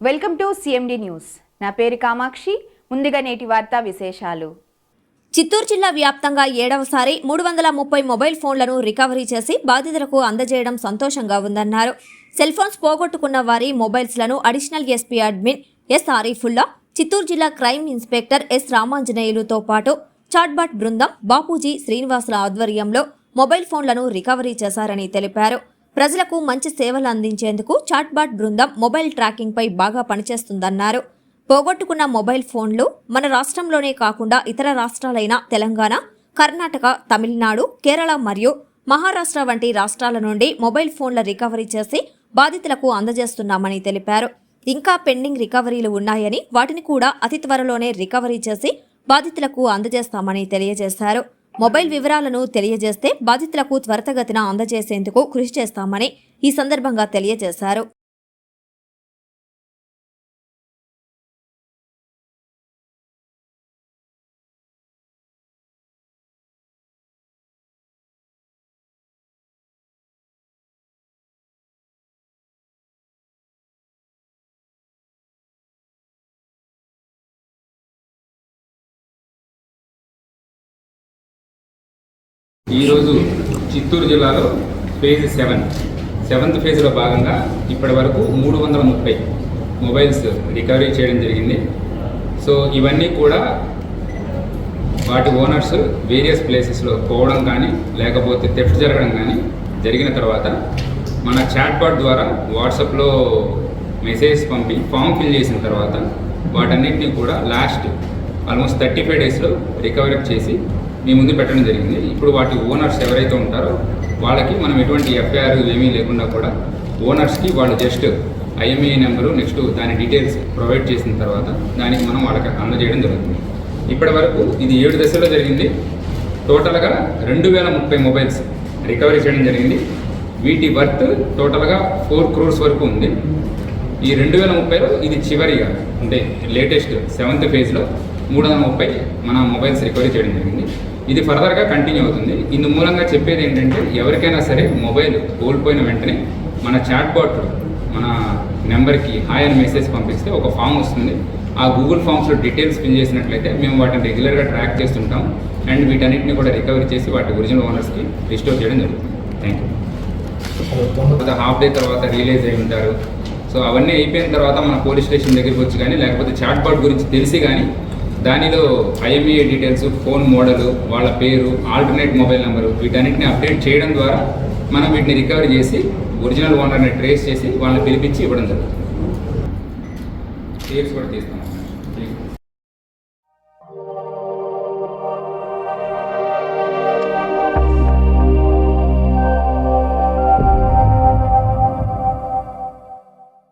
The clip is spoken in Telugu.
వెల్కమ్ టు సిఎండి న్యూస్ నా పేరు కామాక్షి. ముందుగా నేటి వార్తా విశేషాలు. చిత్తూరు జిల్లా వ్యాప్తంగా ఏడవసారి మూడు వందల ముప్పై మొబైల్ ఫోన్లను రికవరీ చేసి బాధితులకు అందజేయడం సంతోషంగా ఉందన్నారు. సెల్ ఫోన్స్ పోగొట్టుకున్న వారి మొబైల్స్లను additional SP admin S Arifulla Chittoor జిల్లా క్రైమ్ ఇన్స్పెక్టర్ ఎస్ రామాంజనేయులుతో పాటు చాట్బాట్ బృందం బాపూజీ శ్రీనివాసుల ఆధ్వర్యంలో మొబైల్ ఫోన్లను రికవరీ చేశారని తెలిపారు. ప్రజలకు మంచి సేవలు అందించేందుకు చాట్బాట్ బృందం మొబైల్ ట్రాకింగ్పై బాగా పనిచేస్తుందన్నారు. పోగొట్టుకున్న మొబైల్ ఫోన్లు మన రాష్ట్రంలోనే కాకుండా ఇతర రాష్ట్రాలైన తెలంగాణ కర్ణాటక తమిళనాడు కేరళ మరియు మహారాష్ట్ర వంటి రాష్ట్రాల నుండి మొబైల్ ఫోన్ల రికవరీ చేసి బాధితులకు అందజేస్తున్నామని తెలిపారు. ఇంకా పెండింగ్ రికవరీలు ఉన్నాయని వాటిని కూడా అతి త్వరలోనే రికవరీ చేసి బాధితులకు అందజేస్తామని తెలియజేశారు. మొబైల్ వివరాలను తెలియజేస్తే బాధితులకు త్వరితగతిన అందజేసేందుకు కృషి చేస్తామని ఈ సందర్భంగా తెలియజేశారు. ఈరోజు చిత్తూరు జిల్లాలో ఫేజ్ సెవెన్ సెవెంత్ ఫేజ్లో భాగంగా ఇప్పటి వరకు మూడు వందల ముప్పై మొబైల్స్ రికవరీ చేయడం జరిగింది. సో ఇవన్నీ కూడా వాటి ఓనర్స్ వేరియస్ ప్లేసెస్లో పోవడం కానీ లేకపోతే థెఫ్ట్ జరగడం కానీ జరిగిన తర్వాత మన చాట్బాట్ ద్వారా వాట్సాప్లో మెసేజ్ పంపి ఫామ్ ఫిల్ చేసిన తర్వాత వాటన్నిటిని కూడా లాస్ట్ ఆల్మోస్ట్ థర్టీ ఫైవ్ డేస్లో రికవరీ చేసి మీ ముందు పెట్టడం జరిగింది. ఇప్పుడు వాటి ఓనర్స్ ఎవరైతే ఉంటారో వాళ్ళకి మనం ఎటువంటి ఎఫ్ఐఆర్ ఏమీ లేకుండా కూడా ఓనర్స్కి వాళ్ళు జస్ట్ ఐఎంఏ నెంబరు నెక్స్ట్ దాని డీటెయిల్స్ ప్రొవైడ్ చేసిన తర్వాత దానికి మనం వాళ్ళకి అందజేయడం జరుగుతుంది. ఇప్పటి వరకు ఇది ఏడు దశలో జరిగింది. టోటల్గా రెండు వేల ముప్పై మొబైల్స్ రికవరీ చేయడం జరిగింది. వీటి వర్త్ టోటల్గా ఫోర్ క్రోర్స్ వరకు ఉంది. ఈ రెండు వేల ముప్పైలో ఇది చివరిగా అంటే లేటెస్ట్ సెవెంత్ ఫేజ్లో మూడు వందల ముప్పై మన మొబైల్స్ రికవరీ చేయడం జరిగింది. ఇది ఫర్దర్గా కంటిన్యూ అవుతుంది. ఇందు మూలంగా చెప్పేది ఏంటంటే ఎవరికైనా సరే మొబైల్ కోల్పోయిన వెంటనే మన చాట్బాట్ మన నెంబర్కి హాయ్ అని మెసేజ్ పంపిస్తే ఒక ఫామ్ వస్తుంది. ఆ గూగుల్ ఫామ్స్లో డీటెయిల్స్ ఫిల్ చేసినట్లయితే మేము వాటిని రెగ్యులర్గా ట్రాక్ చేస్తుంటాం. అండ్ వీటన్నిటిని కూడా రికవరీ చేసి వాటి ఒరిజినల్ ఓనర్స్కి రిస్టోర్ చేయడం జరుగుతుంది. థ్యాంక్ యూ హాఫ్ డే తర్వాత రిలీజ్ అయి ఉంటారు. సో అవన్నీ అయిపోయిన తర్వాత మన పోలీస్ స్టేషన్ దగ్గరికి వచ్చి కానీ లేకపోతే చాట్బాట్ గురించి తెలిసి కానీ దానిలో ఐఎంఈ డీటెయిల్స్ ఫోన్ మోడల్ వాళ్ళ పేరు ఆల్టర్నేట్ మొబైల్ నెంబరు వీటన్నిటిని అప్డేట్ చేయడం ద్వారా మనం వీటిని రికవరీ చేసి ఒరిజినల్ ఓనర్ని ట్రేస్ చేసి వాళ్ళని పిలిపించి ఇవ్వడం జరుగుతుంది. కేర్స్ కూడా తీస్తాం.